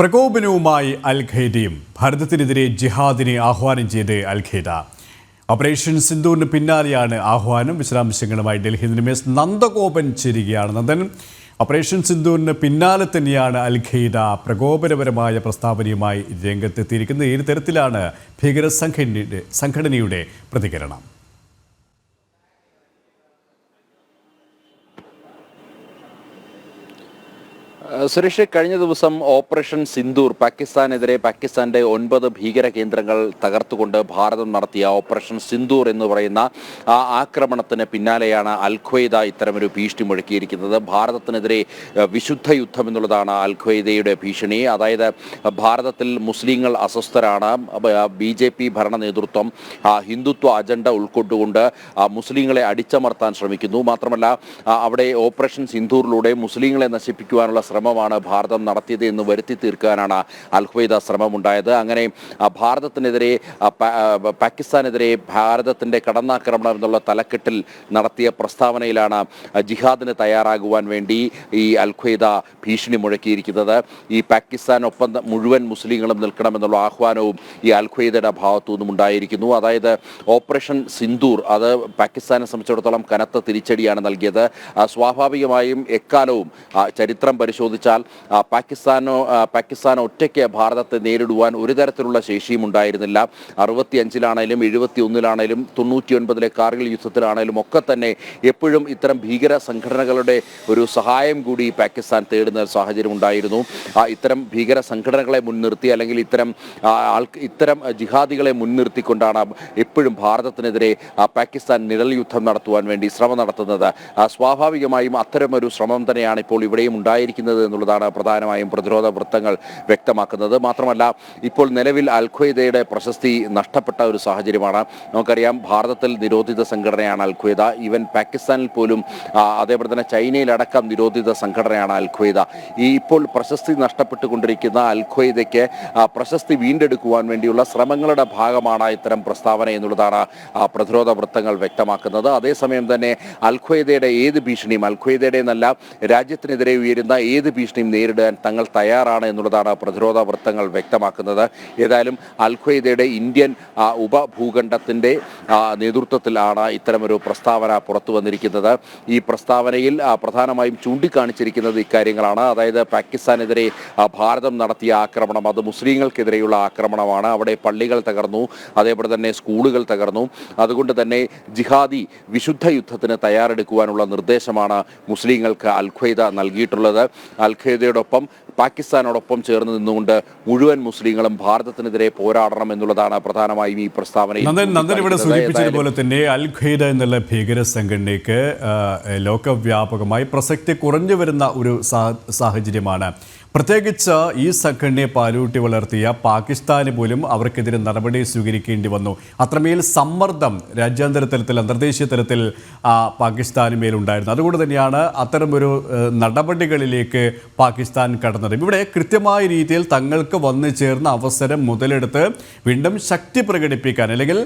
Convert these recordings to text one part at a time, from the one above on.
പ്രകോപനവുമായി അൽ ഖൈദയും ഭാരതത്തിനെതിരെ ജിഹാദിനെ ആഹ്വാനം ചെയ്ത് അൽ Qaeda operation സിന്ധുവിന് പിന്നാലെയാണ് ആഹ്വാനം. വിശദാംശങ്ങളുമായി ഡൽഹി നിമേഷ് നന്ദഗോപൻ ചേരുകയാണ് നന്ദൻ. ഓപ്പറേഷൻ സിന്ധുവിന് പിന്നാലെ തന്നെയാണ് അൽ ഖൈദ പ്രകോപനപരമായ പ്രസ്താവനയുമായി രംഗത്തെത്തിയിരിക്കുന്നത്. ഏത് തരത്തിലാണ് ഭീകര സംഘടനയുടെ സംഘടനയുടെ പ്രതികരണം? സുരേഷ് കഴിഞ്ഞ ദിവസം ഓപ്പറേഷൻ സിന്ദൂർ പാകിസ്ഥാനെതിരെ പാകിസ്ഥാന്റെ ഒൻപത് ഭീകര കേന്ദ്രങ്ങൾ തകർത്തുകൊണ്ട് ഭാരതം നടത്തിയ ഓപ്പറേഷൻ സിന്ദൂർ എന്ന് പറയുന്ന ആ ആക്രമണത്തിന് പിന്നാലെയാണ് അൽ ഖ്വയ്ദ ഇത്തരമൊരു ഭീഷണി മുഴക്കിയിരിക്കുന്നത്. ഭാരതത്തിനെതിരെ വിശുദ്ധ യുദ്ധം എന്നുള്ളതാണ് അൽ ഖ്വയ്ദയുടെ ഭീഷണി. അതായത് ഭാരതത്തിൽ മുസ്ലിങ്ങൾ അസ്വസ്ഥരാണ്. ബി ജെ പി ഭരണ നേതൃത്വം ഹിന്ദുത്വ അജണ്ട ഉൾക്കൊണ്ടുകൊണ്ട് മുസ്ലിങ്ങളെ അടിച്ചമർത്താൻ ശ്രമിക്കുന്നു. മാത്രമല്ല അവിടെ ഓപ്പറേഷൻ സിന്ദൂറിലൂടെ മുസ്ലിങ്ങളെ നശിപ്പിക്കുവാനുള്ള ശ്രമമാണ് ഭാരതം നടത്തിയത് എന്ന് വരുത്തി തീർക്കാനാണ് അൽ ഖ്വയ്ദ ശ്രമമുണ്ടായത്. അങ്ങനെ ഭാരതത്തിനെതിരെ പാകിസ്ഥാനെതിരെ ഭാരതത്തിന്റെ കടന്നാക്രമണം എന്നുള്ള തലക്കെട്ടിൽ നടത്തിയ പ്രസ്താവനയിലാണ് ജിഹാദിന് തയ്യാറാകുവാൻ വേണ്ടി ഈ അൽ ഖ്വയ്ദ ഭീഷണി മുഴക്കിയിരിക്കുന്നത്. ഈ പാകിസ്ഥാൻ ഒപ്പം മുഴുവൻ മുസ്ലിങ്ങളും നിൽക്കണമെന്നുള്ള ആഹ്വാനവും ഈ അൽ ഖ്വയ്ദയുടെ ഭാഗത്തു നിന്നും ഉണ്ടായിരിക്കുന്നു. അതായത് ഓപ്പറേഷൻ സിന്ദൂർ അത് പാകിസ്ഥാനെ സംബന്ധിച്ചിടത്തോളം കനത്ത തിരിച്ചടിയാണ് നൽകിയത്. സ്വാഭാവികമായും എക്കാലവും ചരിത്രം ചരിത്രം പരിശോധിച്ചാൽ പാകിസ്ഥാനോ പാകിസ്ഥാൻ ഒറ്റയ്ക്ക് ഭാരതത്തെ നേരിടുവാൻ ഒരു തരത്തിലുള്ള ശേഷിയും ഉണ്ടായിരുന്നില്ല. അറുപത്തി അഞ്ചിലാണേലും എഴുപത്തി ഒന്നിലാണേലും തൊണ്ണൂറ്റി ഒൻപതിലെ കാർഗിൽ യുദ്ധത്തിലാണേലും ഒക്കെ തന്നെ എപ്പോഴും ഇത്തരം ഭീകര സംഘടനകളുടെ ഒരു സഹായം കൂടി പാകിസ്ഥാൻ തേടുന്ന സാഹചര്യം ഉണ്ടായിരുന്നു. ഇത്തരം ഭീകര സംഘടനകളെ മുൻനിർത്തി അല്ലെങ്കിൽ ഇത്തരം ഇത്തരം ജിഹാദികളെ മുൻനിർത്തിക്കൊണ്ടാണ് എപ്പോഴും ഭാരതത്തിനെതിരെ പാകിസ്ഥാൻ നിഴൽ യുദ്ധം നടത്തുവാൻ വേണ്ടി ശ്രമം നടത്തുന്നത്. സ്വാഭാവികമായും അത്തരമൊരു ശ്രമം തന്നെയാണ് ഇപ്പോൾ ഇവിടെയും ഉണ്ടായിരിക്കുന്നത്. എന്നുള്ളതാണ് പ്രധാനമായും പ്രതിരോധ വൃത്തങ്ങൾ വ്യക്തമാക്കുന്നത്. മാത്രമല്ല ഇപ്പോൾ നിലവിൽ അൽ ഖ്വയ്ദയുടെ പ്രശസ്തി നഷ്ടപ്പെട്ട ഒരു സാഹചര്യമാണ്. നമുക്കറിയാം ഭാരതത്തിൽ നിരോധിത സംഘടനയാണ് അൽ ഖ്വയ്ദ ഈവൻ പാകിസ്ഥാനിൽ പോലും അതേപോലെ തന്നെ ചൈനയിലടക്കം നിരോധിത സംഘടനയാണ് അൽ ഖ്വയ്ദ ഈ ഇപ്പോൾ പ്രശസ്തി നഷ്ടപ്പെട്ടുകൊണ്ടിരിക്കുന്ന അൽ ഖ്വയ്ദയ്ക്ക് പ്രശസ്തി വീണ്ടെടുക്കുവാൻ വേണ്ടിയുള്ള ശ്രമങ്ങളുടെ ഭാഗമാണ് ഇത്തരം പ്രസ്താവന എന്നുള്ളതാണ് പ്രതിരോധ വൃത്തങ്ങൾ വ്യക്തമാക്കുന്നത്. അതേസമയം തന്നെ അൽ ഖ്വയ്ദയുടെ ഏത് ഭീഷണിയും അൽ ഖ്വയ്ദയുടെ എന്നല്ല രാജ്യത്തിനെതിരെ ഉയരുന്ന ഏത് ഭീഷണിയും നേരിടാൻ തങ്ങൾ തയ്യാറാണ് എന്നുള്ളതാണ് പ്രതിരോധ വൃത്തങ്ങൾ വ്യക്തമാക്കുന്നത്. ഏതായാലും അൽ ഖ്വയ്ദയുടെ ഇന്ത്യൻ ഉപഭൂഖണ്ഡത്തിന്റെ നേതൃത്വത്തിലാണ് ഇത്തരമൊരു പ്രസ്താവന പുറത്തു വന്നിരിക്കുന്നത്. ഈ പ്രസ്താവനയിൽ പ്രധാനമായും ചൂണ്ടിക്കാണിച്ചിരിക്കുന്നത് ഇക്കാര്യങ്ങളാണ്. അതായത് പാകിസ്ഥാനെതിരെ ഭാരതം നടത്തിയ ആക്രമണം അത് മുസ്ലിങ്ങൾക്കെതിരെയുള്ള ആക്രമണമാണ്. അവിടെ പള്ളികൾ തകർന്നു അതേപോലെ തന്നെ സ്കൂളുകൾ തകർന്നു. അതുകൊണ്ട് തന്നെ ജിഹാദി വിശുദ്ധ യുദ്ധത്തിന് തയ്യാറെടുക്കുവാനുള്ള നിർദ്ദേശമാണ് മുസ്ലിങ്ങൾക്ക് അൽഖ്വയ്ദ നൽകിയിട്ടുള്ളത്. അൽ ഖ്വയ്ദയോടൊപ്പം പാകിസ്ഥാനോടൊപ്പം ചേർന്ന് നിന്നുകൊണ്ട് മുഴുവൻ മുസ്ലിങ്ങളും ഭാരതത്തിനെതിരെ പോരാടണം എന്നുള്ളതാണ് പ്രധാനമായും ഈ പ്രസ്താവനയിൽ നന്ദൻ ഇവിടെ സൂചിപ്പിച്ചതുപോലെ തന്നെ അൽ ഖൈദ എന്നുള്ള ഭീകര സംഘടനയ്ക്ക് ലോകവ്യാപകമായി പ്രസക്തി കുറഞ്ഞു വരുന്ന ഒരു സാഹചര്യമാണ് പ്രത്യേകിച്ച് ഈ സംഘടനയെ പാലൂട്ടി വളർത്തിയ പാകിസ്ഥാന് പോലും അവർക്കെതിരെ നടപടി സ്വീകരിക്കേണ്ടി വന്നു. അത്രമേൽ സമ്മർദ്ദം രാജ്യാന്തര തലത്തിൽ അന്തർദേശീയ തലത്തിൽ പാകിസ്ഥാന് മേലുണ്ടായിരുന്നു. അതുകൊണ്ട് തന്നെയാണ് അത്തരമൊരു നടപടികളിലേക്ക് പാകിസ്ഥാൻ കടന്നത്. ഇവിടെ കൃത്യമായ രീതിയിൽ തങ്ങൾക്ക് വന്നു ചേർന്ന അവസരം മുതലെടുത്ത് വീണ്ടും ശക്തി പ്രകടിപ്പിക്കാൻ അല്ലെങ്കിൽ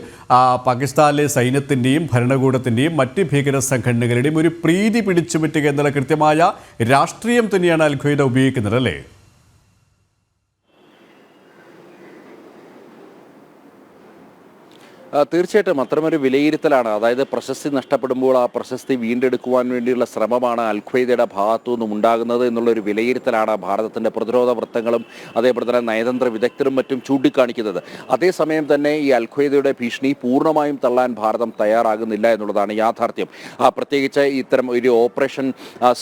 പാകിസ്ഥാനിലെ സൈന്യത്തിന്റെയും ഭരണകൂടത്തിന്റെയും മറ്റ് ഭീകര സംഘടനകളുടെയും ഒരു പ്രീതി പിടിച്ചുപറ്റുക എന്നുള്ള കൃത്യമായ രാഷ്ട്രീയം തന്നെയാണ് അൽഖയ്ദ ഉപയോഗിക്കുന്നത് അല്ലേ ആ, തീർച്ചയായിട്ടും അത്തരമൊരു വിലയിരുത്തലാണ്. അതായത് പ്രശസ്തി നഷ്ടപ്പെടുമ്പോൾ ആ പ്രശസ്തി വീണ്ടെടുക്കുവാൻ വേണ്ടിയുള്ള ശ്രമമാണ് അൽ ഖ്വയ്ദയുടെ ഭാഗത്തു നിന്നും ഉണ്ടാകുന്നത് എന്നുള്ളൊരു വിലയിരുത്തലാണ് ഭാരതത്തിന്റെ പ്രതിരോധ വൃത്തങ്ങളും അതേപോലെ തന്നെ നയതന്ത്ര വിദഗ്ധരും മറ്റും ചൂണ്ടിക്കാണിക്കുന്നത്. അതേസമയം തന്നെ ഈ അൽ ഖ്വയ്ദയുടെ ഭീഷണി പൂർണമായും തള്ളാൻ ഭാരതം തയ്യാറാകുന്നില്ല എന്നുള്ളതാണ് യാഥാർത്ഥ്യം. പ്രത്യേകിച്ച് ഇത്തരം ഒരു ഓപ്പറേഷൻ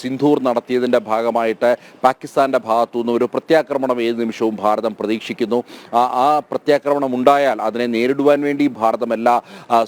സിന്ധൂർ നടത്തിയതിന്റെ ഭാഗമായിട്ട് പാകിസ്ഥാന്റെ ഭാഗത്തു നിന്ന് ഒരു പ്രത്യാക്രമണം ഏത് നിമിഷവും ഭാരതം പ്രതീക്ഷിക്കുന്നു. ആ പ്രത്യാക്രമണം ഉണ്ടായാൽ അതിനെ നേരിടുവാൻ വേണ്ടി ഭാരതം എല്ലാ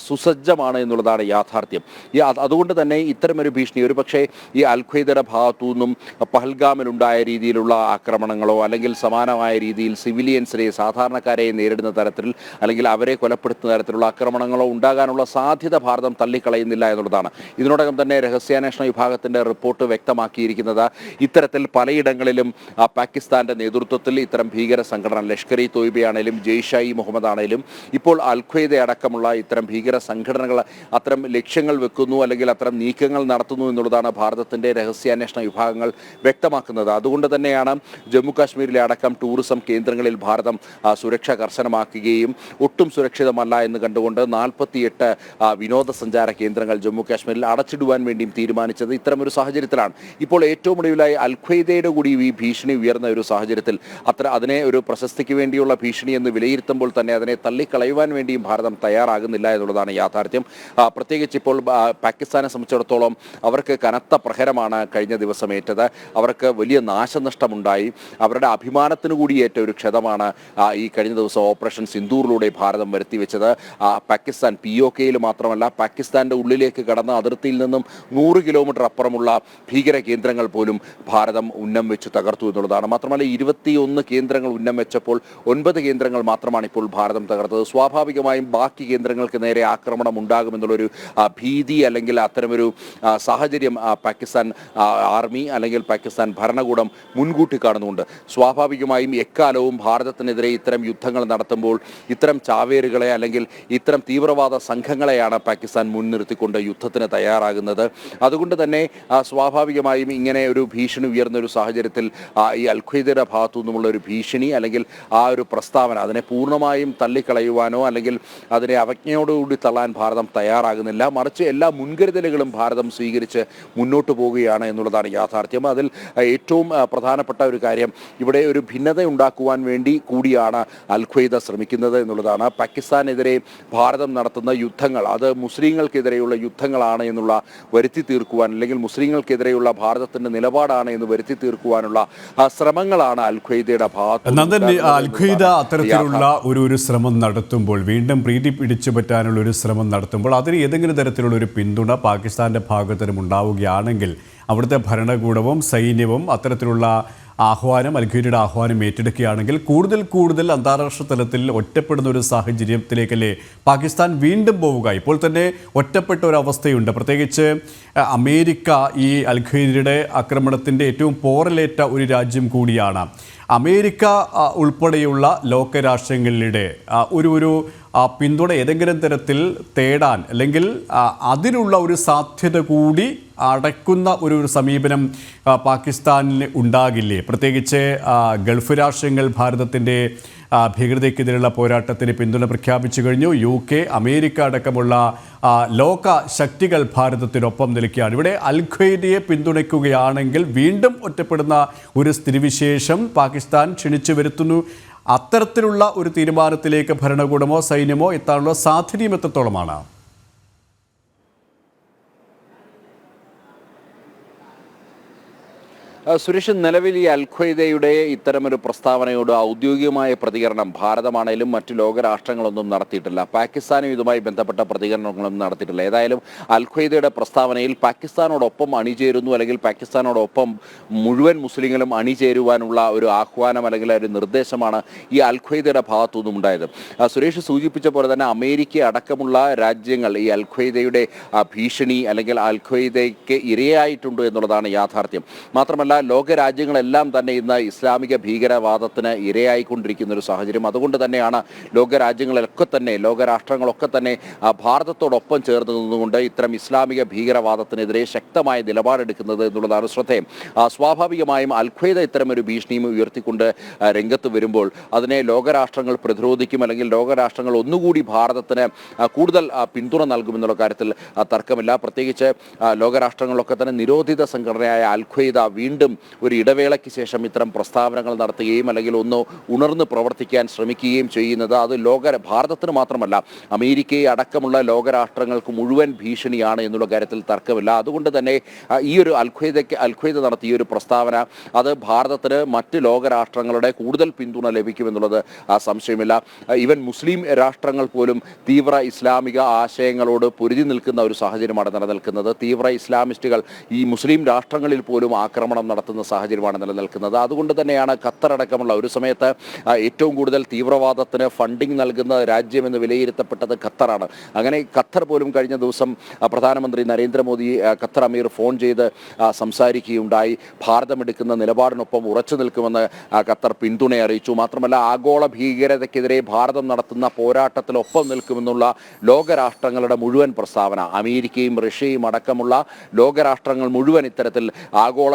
സുസജ്ജമാണ് എന്നുള്ളതാണ് യാഥാർത്ഥ്യം. ഈ അതുകൊണ്ട് തന്നെ ഇത്തരമൊരു ഭീഷണി ഒരു പക്ഷേ ഈ അൽഖയ്ദയുടെ ഭാഗത്തു നിന്നും പഹൽഗാമിലുണ്ടായ രീതിയിലുള്ള ആക്രമണങ്ങളോ അല്ലെങ്കിൽ സമാനമായ രീതിയിൽ സിവിലിയൻസിനെ സാധാരണക്കാരെ നേരിടുന്ന തരത്തിൽ അല്ലെങ്കിൽ അവരെ കൊലപ്പെടുത്തുന്ന തരത്തിലുള്ള ആക്രമണങ്ങളോ ഉണ്ടാകാനുള്ള സാധ്യത ഭാരതം തള്ളിക്കളയുന്നില്ല എന്നുള്ളതാണ്. ഇതിനോടകം തന്നെ രഹസ്യാന്വേഷണ വിഭാഗത്തിന്റെ റിപ്പോർട്ട് വ്യക്തമാക്കിയിരിക്കുന്നത് ഇത്തരത്തിൽ പലയിടങ്ങളിലും പാകിസ്ഥാന്റെ നേതൃത്വത്തിൽ ഇത്തരം ഭീകര സംഘടന ലഷ്കർ ഇ തോയ്ബയാണേലും ജെയ്ഷായി മുഹമ്മദ് ആണേലും ഇപ്പോൾ അൽഖയ്ദ അടക്കമുള്ള ഇത്തരം ഭീകര സംഘടനകൾ അത്തരം ലക്ഷ്യങ്ങൾ വെക്കുന്നു അല്ലെങ്കിൽ അത്തരം നീക്കങ്ങൾ നടത്തുന്നു എന്നുള്ളതാണ് ഭാരതത്തിന്റെ രഹസ്യാന്വേഷണ വിഭാഗങ്ങൾ വ്യക്തമാക്കുന്നത്. അതുകൊണ്ട് തന്നെയാണ് ജമ്മു കാശ്മീരിലെ അടക്കം ടൂറിസം കേന്ദ്രങ്ങളിൽ ഭാരതം സുരക്ഷ കർശനമാക്കുകയും ഒട്ടും സുരക്ഷിതമല്ല എന്ന് കണ്ടുകൊണ്ട് നാൽപ്പത്തിയെട്ട് വിനോദസഞ്ചാര കേന്ദ്രങ്ങൾ ജമ്മു കാശ്മീരിൽ അടച്ചിടുവാൻ വേണ്ടിയും തീരുമാനിച്ചത് ഇത്തരമൊരു സാഹചര്യത്തിലാണ്. ഇപ്പോൾ ഏറ്റവും ഒടുവിലായി അൽഖ്വയ്ദയുടെ കൂടി ഈ ഭീഷണി ഉയർന്ന ഒരു സാഹചര്യത്തിൽ അത്ര അതിനെ ഒരു പ്രശസ്തിക്ക് വേണ്ടിയുള്ള ഭീഷണി എന്ന് വിലയിരുത്തുമ്പോൾ തന്നെ അതിനെ തള്ളിക്കളയുവാൻ വേണ്ടിയും ഭാരതം തയ്യാറാകുന്നില്ല എന്നുള്ളതാണ് യാഥാർത്ഥ്യം. പ്രത്യേകിച്ച് ഇപ്പോൾ പാകിസ്ഥാനെ സംബന്ധിച്ചിടത്തോളം അവർക്ക് കനത്ത പ്രഹരമാണ് കഴിഞ്ഞ ദിവസം ഏറ്റത്. അവർക്ക് വലിയ നാശനഷ്ടമുണ്ടായി. അവരുടെ അഭിമാനത്തിന് കൂടി ഏറ്റ ഒരു ക്ഷതമാണ് ഈ കഴിഞ്ഞ ദിവസം ഓപ്പറേഷൻ സിന്ദൂറിലൂടെ ഭാരതം വരുത്തിവെച്ചത് വെച്ചത്. പാകിസ്ഥാൻ പി ഒ കെയിൽ മാത്രമല്ല പാകിസ്ഥാന്റെ ഉള്ളിലേക്ക് കടന്ന അതിർത്തിയിൽ നിന്നും നൂറ് കിലോമീറ്റർ അപ്പുറമുള്ള ഭീകര കേന്ദ്രങ്ങൾ പോലും ഭാരതം ഉന്നം വെച്ച് തകർത്തു എന്നുള്ളതാണ്. മാത്രമല്ല ഇരുപത്തിയൊന്ന് കേന്ദ്രങ്ങൾ ഉന്നം വെച്ചപ്പോൾ ഒൻപത് കേന്ദ്രങ്ങൾ മാത്രമാണ് ഇപ്പോൾ ഭാരതം തകർത്തത്. സ്വാഭാവികമായും ബാക്കി കേന്ദ്രങ്ങൾക്ക് നേരെ ആക്രമണം ഉണ്ടാകുമെന്നുള്ളൊരു ഭീതി അല്ലെങ്കിൽ അത്തരമൊരു സാഹചര്യം പാകിസ്ഥാൻ ആർമി അല്ലെങ്കിൽ പാകിസ്ഥാൻ ഭരണകൂടം മുൻകൂട്ടി കാണുന്നുണ്ട്. സ്വാഭാവികമായും എക്കാലവും ഭാരതത്തിനെതിരെ ഇത്തരം യുദ്ധങ്ങൾ നടത്തുമ്പോൾ ഇത്തരം ചാവേറുകളെ അല്ലെങ്കിൽ ഇത്തരം തീവ്രവാദ സംഘങ്ങളെയാണ് പാകിസ്ഥാൻ മുൻനിർത്തിക്കൊണ്ട് യുദ്ധത്തിന് തയ്യാറാകുന്നത്. അതുകൊണ്ട് തന്നെ സ്വാഭാവികമായും ഇങ്ങനെ ഒരു ഭീഷണി ഉയർന്ന ഒരു സാഹചര്യത്തിൽ ഈ അൽഖ്വയ്ദയുടെ ഭാഗത്തു നിന്നുമുള്ള ഒരു ഭീഷണി അല്ലെങ്കിൽ ആ ഒരു പ്രസ്താവന അതിനെ പൂർണമായും തള്ളിക്കളയുവാനോ അല്ലെങ്കിൽ അതിനെ അവജ്ഞയോടുകൂടി തള്ളാൻ ഭാരതം തയ്യാറാകുന്നില്ല. മറിച്ച് എല്ലാ മുൻകരുതലുകളും ഭാരതം സ്വീകരിച്ച് മുന്നോട്ട് പോവുകയാണ് എന്നുള്ളതാണ് യാഥാർത്ഥ്യം. അതിൽ ഏറ്റവും പ്രധാനപ്പെട്ട ഒരു കാര്യം ഇവിടെ ഒരു ഭിന്നത ഉണ്ടാക്കുവാൻ വേണ്ടി കൂടിയാണ് അൽഖ്വയ്ദ ശ്രമിക്കുന്നത് എന്നുള്ളതാണ്. പാകിസ്ഥാനെതിരെ ഭാരതം നടത്തുന്ന യുദ്ധങ്ങൾ അത് മുസ്ലിങ്ങൾക്കെതിരെയുള്ള യുദ്ധങ്ങളാണ് എന്നുള്ള വരുത്തി തീർക്കുവാൻ അല്ലെങ്കിൽ മുസ്ലിങ്ങൾക്കെതിരെയുള്ള ഭാരതത്തിന്റെ നിലപാടാണ് എന്ന് വരുത്തി തീർക്കുവാനുള്ള ശ്രമങ്ങളാണ് ശ്രമങ്ങളാണ് അൽഖ്വയ്ദയുടെ ഭാഗത്ത് അൽ ഖ്വയ്ദ അത്തരത്തിലുള്ള ഒരു ഒരു ശ്രമം നടത്തുമ്പോൾ വീണ്ടും പ്രീതി പിടിച്ചു പറ്റാനുള്ള ഒരു ശ്രമം നടത്തുമ്പോൾ അതിന് ഏതെങ്കിലും തരത്തിലുള്ള ഒരു പിന്തുണ പാകിസ്ഥാന്റെ ഭാഗത്തിനും ഉണ്ടാവുകയാണെങ്കിൽ അവിടുത്തെ ഭരണകൂടവും സൈന്യവും അത്തരത്തിലുള്ള ആഹ്വാനം അൽഖീരിയുടെ ആഹ്വാനം ഏറ്റെടുക്കുകയാണെങ്കിൽ കൂടുതൽ കൂടുതൽ അന്താരാഷ്ട്ര തലത്തിൽ ഒറ്റപ്പെടുന്ന ഒരു സാഹചര്യത്തിലേക്കല്ലേ പാകിസ്ഥാൻ വീണ്ടും പോവുക? ഇപ്പോൾ തന്നെ ഒറ്റപ്പെട്ട ഒരു അവസ്ഥയുണ്ട്. പ്രത്യേകിച്ച് അമേരിക്ക ഈ അൽഖീരിയുടെ ആക്രമണത്തിന്റെ ഏറ്റവും പോറലേറ്റ ഒരു രാജ്യം കൂടിയാണ്. അമേരിക്ക ഉൾപ്പെടെയുള്ള ലോകരാഷ്ട്രങ്ങളുടെ ഒരു ഒരു പിന്തുണ ഏതെങ്കിലും തരത്തിൽ തേടാൻ അല്ലെങ്കിൽ അതിനുള്ള ഒരു സാധ്യത കൂടി അടയ്ക്കുന്ന ഒരു സമീപനം പാകിസ്ഥാനിൽ ഉണ്ടാകില്ലേ? പ്രത്യേകിച്ച് ഗൾഫ് രാഷ്ട്രങ്ങൾ ഭാരതത്തിന്റെ ഭീകരതയ്ക്കെതിരെയുള്ള പോരാട്ടത്തിന് പിന്തുണ പ്രഖ്യാപിച്ചു കഴിഞ്ഞു. യു കെ അമേരിക്ക അടക്കമുള്ള ലോക ശക്തികൾ ഭാരതത്തിനൊപ്പം നിൽക്കുകയാണ്. ഇവിടെ അൽ ഖ്വൈദിയെ പിന്തുണയ്ക്കുകയാണെങ്കിൽ വീണ്ടും ഒറ്റപ്പെടുന്ന ഒരു സ്ഥിതിവിശേഷം പാകിസ്ഥാൻ ക്ഷണിച്ചു വരുത്തുന്നു. അത്തരത്തിലുള്ള ഒരു തീരുമാനത്തിലേക്ക് ഭരണകൂടമോ സൈന്യമോ എത്താനുള്ള സാധ്യതയും എത്രത്തോളമാണ്? സുരേഷ് നിലവിൽ ഈ അൽഖ്വയ്ദയുടെ ഇത്തരമൊരു പ്രസ്താവനയോട് ഔദ്യോഗികമായ പ്രതികരണം ഭാരതമാണേലും മറ്റു ലോകരാഷ്ട്രങ്ങളൊന്നും നടത്തിയിട്ടില്ല. പാകിസ്ഥാനും ഇതുമായി ബന്ധപ്പെട്ട പ്രതികരണങ്ങളൊന്നും നടത്തിയിട്ടില്ല. ഏതായാലും അൽഖ്വയ്ദയുടെ പ്രസ്താവനയിൽ പാകിസ്ഥാനോടൊപ്പം അണിചേരുന്നു അല്ലെങ്കിൽ പാകിസ്ഥാനോടൊപ്പം മുഴുവൻ മുസ്ലിങ്ങളും അണിചേരുവാനുള്ള ഒരു ആഹ്വാനം അല്ലെങ്കിൽ ഒരു നിർദ്ദേശമാണ് ഈ അൽഖ്വയ്ദയുടെ ഭാഗത്തു നിന്നും ഉണ്ടായത് സുരേഷ് സൂചിപ്പിച്ച പോലെ തന്നെ അമേരിക്ക അടക്കമുള്ള രാജ്യങ്ങൾ ഈ അൽഖ്വയ്ദയുടെ ഭീഷണി അല്ലെങ്കിൽ അൽഖ്വയ്ദയ്ക്ക് ഇരയായിട്ടുണ്ട് എന്നുള്ളതാണ് യാഥാർത്ഥ്യം. മാത്രമല്ല ലോക രാജ്യങ്ങളെല്ലാം തന്നെ ഇന്ന് ഇസ്ലാമിക ഭീകരവാദത്തിന് ഇരയായിക്കൊണ്ടിരിക്കുന്ന ഒരു സാഹചര്യം. അതുകൊണ്ട് തന്നെയാണ് ലോക രാജ്യങ്ങളിലൊക്കെ തന്നെ ലോകരാഷ്ട്രങ്ങളൊക്കെ തന്നെ ഭാരതത്തോടൊപ്പം ചേർന്ന് നിന്നുകൊണ്ട് ഇത്തരം ഇസ്ലാമിക ഭീകരവാദത്തിനെതിരെ ശക്തമായ നിലപാടെടുക്കുന്നത് എന്നുള്ളതാണ് ശ്രദ്ധേയം. സ്വാഭാവികമായും അൽഖ്വയ്ദ ഇത്തരം ഒരു ഭീഷണിയും ഉയർത്തിക്കൊണ്ട് രംഗത്ത് വരുമ്പോൾ അതിനെ ലോകരാഷ്ട്രങ്ങൾ പ്രതിരോധിക്കും അല്ലെങ്കിൽ ലോകരാഷ്ട്രങ്ങൾ ഒന്നുകൂടി ഭാരതത്തിന് കൂടുതൽ പിന്തുണ നൽകുമെന്നുള്ള കാര്യത്തിൽ തർക്കമില്ല. പ്രത്യേകിച്ച് ലോകരാഷ്ട്രങ്ങളൊക്കെ തന്നെ നിരോധിത സംഘടനയായ അൽഖ്വയ്ദ വീണ്ടും ഒരു ഇടവേളയ്ക്ക് ശേഷം ഇത്തരം പ്രസ്താവനകൾ നടത്തുകയും അല്ലെങ്കിൽ ഒന്ന് ഉണർന്ന് പ്രവർത്തിക്കാൻ ശ്രമിക്കുകയും ചെയ്യുന്നത് അത് ലോക ഭാരതത്തിന് മാത്രമല്ല അമേരിക്കയെ അടക്കമുള്ള ലോകരാഷ്ട്രങ്ങൾക്ക് മുഴുവൻ ഭീഷണിയാണ് എന്നുള്ള കാര്യത്തിൽ തർക്കമില്ല. അതുകൊണ്ട് തന്നെ ഈ ഒരു അൽഖ്വയ്ദയ്ക്ക് അൽഖ്വയ്ദ നടത്തിയ ഒരു പ്രസ്താവന അത് ഭാരതത്തിന് മറ്റ് ലോകരാഷ്ട്രങ്ങളുടെ കൂടുതൽ പിന്തുണ ലഭിക്കുമെന്നുള്ളത് സംശയമില്ല. ഇവൻ മുസ്ലിം രാഷ്ട്രങ്ങൾ പോലും തീവ്ര ഇസ്ലാമിക ആശയങ്ങളോട് പൊരുതി നിൽക്കുന്ന ഒരു സാഹചര്യമാണ് നിലനിൽക്കുന്നത്. തീവ്ര ഇസ്ലാമിസ്റ്റുകൾ ഈ മുസ്ലിം രാഷ്ട്രങ്ങളിൽ പോലും ആക്രമണം നടത്തുന്ന സാഹചര്യമാണ് നിലനിൽക്കുന്നത്. അതുകൊണ്ട് തന്നെയാണ് ഖത്തർ അടക്കമുള്ള ഒരു സമയത്ത് ഏറ്റവും കൂടുതൽ തീവ്രവാദത്തിന് ഫണ്ടിംഗ് നൽകുന്ന രാജ്യമെന്ന് വിലയിരുത്തപ്പെട്ടത് ഖത്തറാണ്. അങ്ങനെ ഖത്തർ പോലും കഴിഞ്ഞ ദിവസം പ്രധാനമന്ത്രി നരേന്ദ്രമോദി ഖത്തർ അമീർ ഫോൺ ചെയ്ത് സംസാരിക്കുകയുണ്ടായി. ഭാരതം എടുക്കുന്ന നിലപാടിനൊപ്പം ഉറച്ചു നിൽക്കുമെന്ന് ഖത്തർ പിന്തുണ അറിയിച്ചു. മാത്രമല്ല ആഗോള ഭീകരതയ്ക്കെതിരെ ഭാരതം നടത്തുന്ന പോരാട്ടത്തിൽ ഒപ്പം നിൽക്കുമെന്നുള്ള ലോകരാഷ്ട്രങ്ങളുടെ മുഴുവൻ പ്രസ്താവന. അമേരിക്കയും റഷ്യയും അടക്കമുള്ള ലോകരാഷ്ട്രങ്ങൾ മുഴുവൻ ഇത്തരത്തിൽ ആഗോള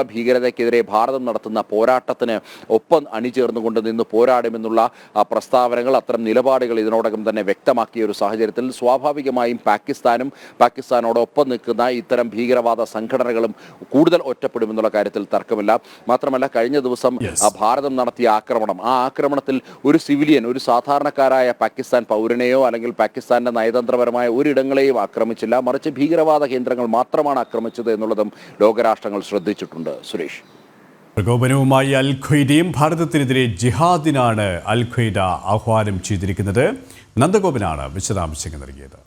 ഭീകരതയ്ക്കെതിരെ ഭാരതം നടത്തുന്ന പോരാട്ടത്തിന് ഒപ്പം അണിചേർന്നുകൊണ്ട് നിന്ന് പോരാടുമെന്നുള്ള പ്രസ്താവനകൾ അത്തരം നിലപാടുകൾ ഇതിനോടകം തന്നെ വ്യക്തമാക്കിയ ഒരു സാഹചര്യത്തിൽ സ്വാഭാവികമായും പാകിസ്ഥാനും പാകിസ്ഥാനോടൊപ്പം നിൽക്കുന്ന ഇത്തരം ഭീകരവാദ സംഘടനകളും കൂടുതൽ ഒറ്റപ്പെടുമെന്നുള്ള കാര്യത്തിൽ തർക്കമില്ല. മാത്രമല്ല കഴിഞ്ഞ ദിവസം ഭാരതം നടത്തിയ ആക്രമണം ആ ആക്രമണത്തിൽ ഒരു സിവിലിയൻ ഒരു സാധാരണക്കാരായ പാകിസ്ഥാൻ പൗരനെയോ അല്ലെങ്കിൽ പാകിസ്ഥാന്റെ നയതന്ത്രപരമായ ഒരിടങ്ങളെയും ആക്രമിച്ചില്ല. മറിച്ച് ഭീകരവാദ കേന്ദ്രങ്ങൾ മാത്രമാണ് ആക്രമിച്ചത് എന്നുള്ളതും ലോകരാഷ്ട്രങ്ങൾ ശ്രദ്ധിച്ചിട്ടുണ്ട്. സുരേഷ്. പ്രകോപനവുമായി അൽ ഖ്വയ്ദയും ഭാരതത്തിനെതിരെ ജിഹാദിനാണ് അൽ ഖ്വയ്ദ ആഹ്വാനം ചെയ്തിരിക്കുന്നത്. നന്ദഗോപനാണ് വിശദാംശങ്ങൾ നൽകിയത്.